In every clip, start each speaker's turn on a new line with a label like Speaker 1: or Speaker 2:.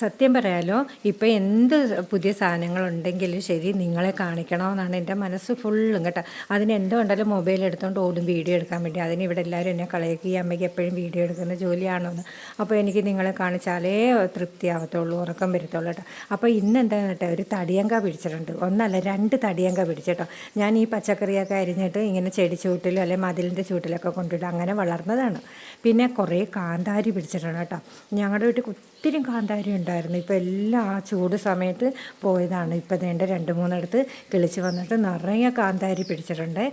Speaker 1: സത്യം പറയാലോ ഇപ്പോൾ എന്ത് പുതിയ സാധനങ്ങളുണ്ടെങ്കിലും ശരി നിങ്ങളെ കാണിക്കണമെന്നാണ് എന്റെ മനസ്സ് ഫുള്ളും കേട്ടോ. അതിന് എന്തോ മൊബൈൽ എടുത്തുകൊണ്ട് ഓടും വീഡിയോ എടുക്കാൻ വേണ്ടി. അതിന് ഇവിടെ എല്ലാവരും എന്നെ കളയൊക്കെ ഈ അമ്മയ്ക്ക് എപ്പോഴും വീഡിയോ എടുക്കുന്ന ജോലിയാണോന്ന് അപ്പോൾ എനിക്ക് നിങ്ങളെ കാണിച്ചാലേ തൃപ്തിയാവത്തുള്ളൂ ഉറക്കം വരത്തുള്ളൂ കേട്ടോ. അപ്പോൾ ഇന്ന് എന്താണെന്ന് കേട്ടോ ഒരു തടിയങ്ക പിടിച്ചിട്ടുണ്ട്. ഒന്നല്ല രണ്ട് തടിയങ്ക പിടിച്ചിട്ടോ ഞാൻ ഈ പച്ചക്കറിയൊക്കെ അരിഞ്ഞിട്ട് ഇങ്ങനെ ചെടി ചൂട്ടിലും അല്ലെങ്കിൽ മതിലിന്റെ ചൂട്ടിലൊക്കെ കൊണ്ടിട്ട് അങ്ങനെ വളർന്നതാണ്. പിന്നെ കുറേ കാന്താരി പിടിച്ചിട്ടുണ്ട് കേട്ടോ. ഞങ്ങളുടെ വീട്ടിൽ ഒത്തിരി കാന്താരി ഉണ്ടായിരുന്നു. ഇപ്പോൾ എല്ലാം ആ ചൂട് സമയത്ത് പോയതാണ്. ഇപ്പോൾ വേണ്ട രണ്ട് മൂന്നിടത്ത് കിളിച്ച് വന്നിട്ട് നിറയെ കാന്താരി പിടിച്ചിട്ടുണ്ട്.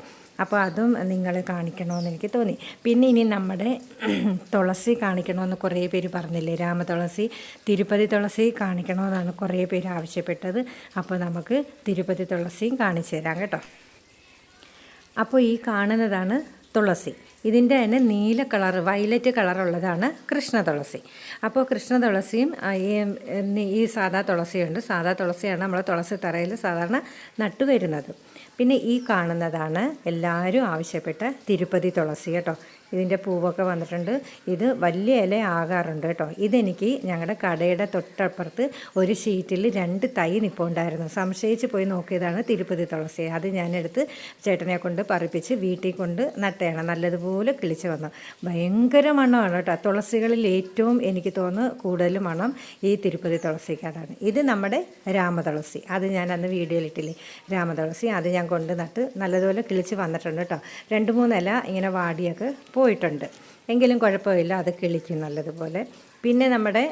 Speaker 1: അപ്പോൾ അതും നിങ്ങളെ കാണിക്കണമെന്ന് എനിക്ക് തോന്നി. പിന്നെ ഇനി നമ്മുടെ തുളസി കാണിക്കണമെന്ന് കുറേ പേര് പറഞ്ഞില്ലേ? രാമതുളസി തിരുപ്പതി തുളസി കാണിക്കണമെന്നാണ് കുറേ പേര് ആവശ്യപ്പെട്ടത്. അപ്പോൾ നമുക്ക് തിരുപ്പതി തുളസിയും കാണിച്ചു തരാം കേട്ടോ. അപ്പോൾ ഈ കാണുന്നതാണ് തുളസി. ഇതിന്റെ തന്നെ നീല കളർ വയലറ്റ് കളറുള്ളതാണ് കൃഷ്ണ തുളസി. അപ്പോൾ കൃഷ്ണ തുളസിയും ഈ സാദാ തുളസിയുണ്ട്. സാദാ തുളസിയാണ് നമ്മൾ തുളസി തറയിൽ സാധാരണ നട്ടുവരുന്നത് പിന്നെ ഈ കാണുന്നതാണ് എല്ലാവരും ആവശ്യപ്പെട്ട തിരുപ്പതി തുളസി കേട്ടോ. ഇതിന്റെ പൂവൊക്കെ വന്നിട്ടുണ്ട്. ഇത് വലിയ ഇല ആകാറുണ്ട് കേട്ടോ. ഇതെനിക്ക് ഞങ്ങളുടെ കടയുടെ തൊട്ടപ്പുറത്ത് ഒരു ഷീറ്റിൽ രണ്ട് തൈ നിൽപ്പുണ്ടായിരുന്നു സംശയിച്ച് പോയി നോക്കിയതാണ് തിരുപ്പതി തുളസി. അത് ഞാനെടുത്ത് ചേട്ടനെ കൊണ്ട് പറിപ്പിച്ച് വീട്ടിൽ കൊണ്ട് നട്ടയാണ്. നല്ലതുപോലെ കിളിച്ച് വന്നു. ഭയങ്കര മണമാണ് കേട്ടോ. തുളസികളിൽ ഏറ്റവും എനിക്ക് തോന്നുന്നു കൂടുതൽ മണം ഈ തിരുപ്പതി തുളസിക്കാണ് ഇത് നമ്മുടെ രാമതുളസി. അത് ഞാൻ അന്ന് വീഡിയോയിലിട്ടില്ലേ? രാമതുളസി. അത് ഞാൻ കൊണ്ട് നട്ട് നല്ലതുപോലെ കിളിച്ച് വന്നിട്ടുണ്ട് കേട്ടോ. രണ്ട് മൂന്നില ഇങ്ങനെ വാടിയൊക്കെ പോയിട്ടുണ്ട്. എങ്കിലും കുഴപ്പമില്ല അത് കിളിക്കും നല്ലതുപോലെ. പിന്നെ നമ്മുടെ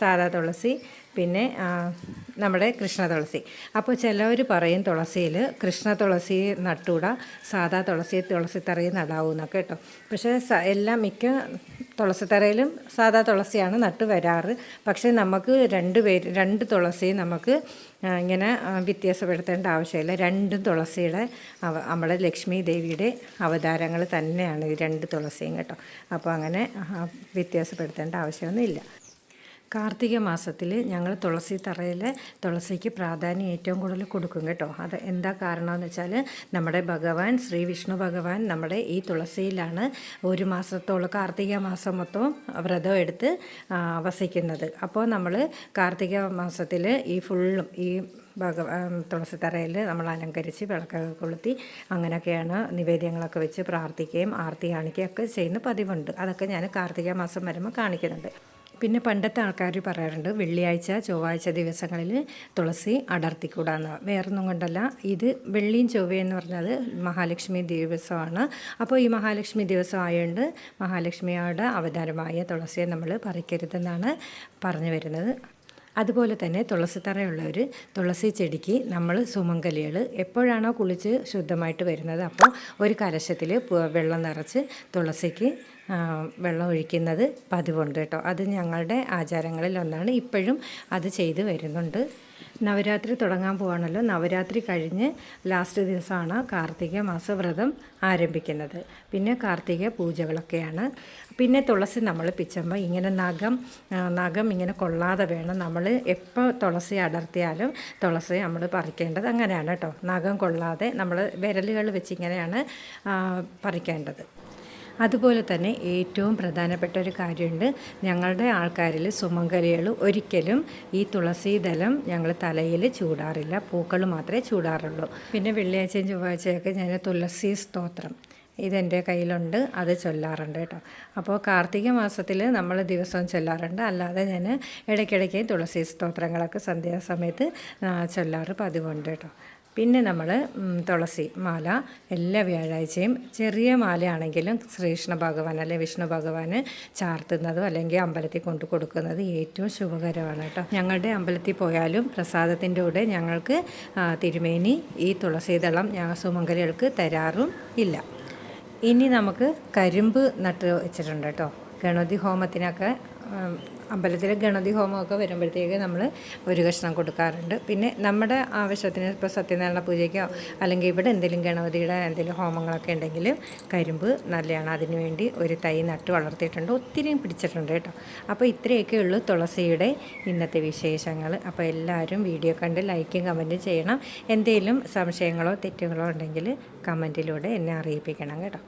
Speaker 1: സാധാ തുളസി പിന്നെ നമ്മുടെ കൃഷ്ണ തുളസി. അപ്പോൾ ചിലവർ പറയും തുളസിയിൽ കൃഷ്ണ തുളസി നട്ടുകൂടാ സാദാ തുളസി തുളസിത്തറയിൽ നടാവൂ എന്നൊക്കെ കേട്ടോ. പക്ഷേ എല്ലാം മിക്ക തുളസിത്തറയിലും സാധാ തുളസിയാണ് നട്ട് വരാറ്. പക്ഷേ നമുക്ക് രണ്ട് പേര് രണ്ട് തുളസി നമുക്ക് ഇങ്ങനെ വ്യത്യാസപ്പെടുത്തേണ്ട ആവശ്യമില്ല. രണ്ടും തുളസിയുടെ നമ്മുടെ ലക്ഷ്മി ദേവിയുടെ അവതാരങ്ങൾ തന്നെയാണ് ഈ രണ്ട് തുളസിയും കേട്ടോ. അപ്പോൾ അങ്ങനെ വ്യത്യാസപ്പെടുത്തേണ്ട ആവശ്യമൊന്നുമില്ല. കാർത്തിക മാസത്തിൽ ഞങ്ങൾ തുളസി തറയിൽ തുളസിക്ക് പ്രാധാന്യം ഏറ്റവും കൂടുതൽ കൊടുക്കും കേട്ടോ. അത് എന്താ കാരണമെന്ന് വെച്ചാൽ നമ്മുടെ ഭഗവാൻ ശ്രീ വിഷ്ണു ഭഗവാൻ നമ്മുടെ ഈ തുളസിയിലാണ് ഒരു മാസത്തോളം കാർത്തിക മാസം മൊത്തം വ്രതം എടുത്ത് വസിക്കുന്നത്. അപ്പോൾ നമ്മൾ കാർത്തിക മാസത്തിൽ ഈ ഫുള്ളും ഈ ഭഗവാൻ തുളസിത്തറയിൽ നമ്മൾ അലങ്കരിച്ച് വിളക്കൊക്കെ കൊളുത്തി അങ്ങനെയൊക്കെയാണ് നിവേദ്യങ്ങളൊക്കെ വെച്ച് പ്രാർത്ഥിക്കുകയും ആർത്തി കാണിക്കുകയൊക്കെ ചെയ്യുന്ന പതിവുണ്ട്. അതൊക്കെ ഞാൻ കാർത്തിക മാസം വരുമ്പോൾ കാണിക്കുന്നുണ്ട്. പിന്നെ പണ്ടത്തെ ആൾക്കാർ പറയാറുണ്ട് വെള്ളിയാഴ്ച ചൊവ്വാഴ്ച ദിവസങ്ങളിൽ തുളസി അടർത്തിക്കൂടാന്ന്. വേറൊന്നും കൊണ്ടല്ല ഇത് വെള്ളിയും ചൊവ്വയും എന്ന് പറഞ്ഞത് മഹാലക്ഷ്മി ദിവസമാണ്. അപ്പോൾ ഈ മഹാലക്ഷ്മി ദിവസം ആയതുകൊണ്ട് മഹാലക്ഷ്മിയുടെ അവതാരമായ തുളസിയെ നമ്മൾ പറിക്കരുതെന്നാണ് പറഞ്ഞു വരുന്നത്. അതുപോലെ തന്നെ തുളസിത്തറയുള്ളവർ തുളസി ചെടിക്ക് നമ്മൾ സുമങ്കലികൾ എപ്പോഴാണോ കുളിച്ച് ശുദ്ധമായിട്ട് വരുന്നത് അപ്പോൾ ഒരു കലശത്തിൽ വെള്ളം നിറച്ച് തുളസിക്ക് വെള്ളം ഒഴിക്കുന്നത് പതിവുണ്ട് കേട്ടോ. അത് ഞങ്ങളുടെ ആചാരങ്ങളിൽ ഒന്നാണ്. ഇപ്പോഴും അത് ചെയ്തു വരുന്നുണ്ട്. നവരാത്രി തുടങ്ങാൻ പോവാണല്ലോ. നവരാത്രി കഴിഞ്ഞ് ലാസ്റ്റ് ദിവസമാണ് കാർത്തിക മാസവ്രതം ആരംഭിക്കുന്നത്. പിന്നെ കാർത്തിക പൂജകളൊക്കെയാണ്. പിന്നെ തുളസി നമ്മൾ പിച്ചുമ്പോൾ ഇങ്ങനെ നഖം നഖം ഇങ്ങനെ കൊള്ളാതെ വേണം നമ്മൾ എപ്പോൾ തുളസി അടർത്തിയാലും തുളസി നമ്മൾ പറിക്കേണ്ടത് അങ്ങനെയാണ് കേട്ടോ നഖം കൊള്ളാതെ നമ്മൾ വിരലുകൾ വെച്ച് ഇങ്ങനെയാണ് പറിക്കേണ്ടത്. അതുപോലെ തന്നെ ഏറ്റവും പ്രധാനപ്പെട്ട ഒരു കാര്യമുണ്ട്. ഞങ്ങളുടെ ആൾക്കാരിൽ സുമംഗലികൾ ഒരിക്കലും ഈ തുളസി തുളസീദലം ഞങ്ങൾ തലയിൽ ചൂടാറില്ല. പൂക്കൾ മാത്രമേ ചൂടാറുള്ളൂ. പിന്നെ വെള്ളിയാഴ്ചയും ചൊവ്വാഴ്ചയൊക്കെ ഞാൻ തുളസി സ്തോത്രം ഇതെന്റെ കയ്യിലുണ്ട്. അത് ചൊല്ലാറുണ്ട് കേട്ടോ. അപ്പോൾ കാർത്തിക മാസത്തിൽ നമ്മൾ ദിവസവും ചൊല്ലാറുണ്ട്. അല്ലാതെ ഞാൻ ഇടയ്ക്കിടയ്ക്ക് തുളസി സ്തോത്രങ്ങളൊക്കെ സന്ധ്യാസമയത്ത് ചൊല്ലാറ് പതിവുണ്ട് കേട്ടോ. പിന്നെ നമ്മൾ തുളസി മാല എല്ലാ വ്യാഴാഴ്ചയും ചെറിയ മാലയാണെങ്കിലും ശ്രീകൃഷ്ണ ഭഗവാൻ അല്ലെങ്കിൽ വിഷ്ണു ഭഗവാന് ചാർത്തുന്നതും അല്ലെങ്കിൽ അമ്പലത്തിൽ കൊണ്ടു കൊടുക്കുന്നത് ഏറ്റവും ശുഭകരമാണ് കേട്ടോ. ഞങ്ങളുടെ അമ്പലത്തിൽ പോയാലും പ്രസാദത്തിന്റെ കൂടെ ഞങ്ങൾക്ക് തിരുമേനി ഈ തുളസീദളം ഞങ്ങൾ സുമംഗലികൾക്ക് തരാറും ഇല്ല. ഇനി നമുക്ക് കരിമ്പ് നട്ട് വെച്ചിട്ടുണ്ട് കേട്ടോ. ഗണപതി ഹോമത്തിനൊക്കെ അമ്പലത്തിലെ ഗണതി ഹോമമൊക്കെ വരുമ്പോഴത്തേക്ക് നമ്മൾ ഒരു കഷ്ണം കൊടുക്കാറുണ്ട്. പിന്നെ നമ്മുടെ ആവശ്യത്തിന് ഇപ്പോൾ സത്യനാരായണ പൂജയ്ക്കോ അല്ലെങ്കിൽ ഇവിടെ എന്തെങ്കിലും ഗണപതിയുടെ എന്തെങ്കിലും ഹോമങ്ങളൊക്കെ ഉണ്ടെങ്കിൽ കരിമ്പ് നല്ലതാണ്. അതിന് വേണ്ടി ഒരു തൈ നട്ട് വളർത്തിയിട്ടുണ്ട്. ഒത്തിരിയും പിടിച്ചിട്ടുണ്ട് കേട്ടോ. അപ്പോൾ ഇത്രയൊക്കെ ഉള്ളൂ തുളസിയുടെ ഇന്നത്തെ വിശേഷങ്ങൾ അപ്പോൾ എല്ലാവരും വീഡിയോ കണ്ട് ലൈക്കും കമന്റും ചെയ്യണം. എന്തെങ്കിലും സംശയങ്ങളോ തെറ്റുകളോ ഉണ്ടെങ്കിൽ കമന്റിലൂടെ എന്നെ അറിയിപ്പിക്കണം കേട്ടോ.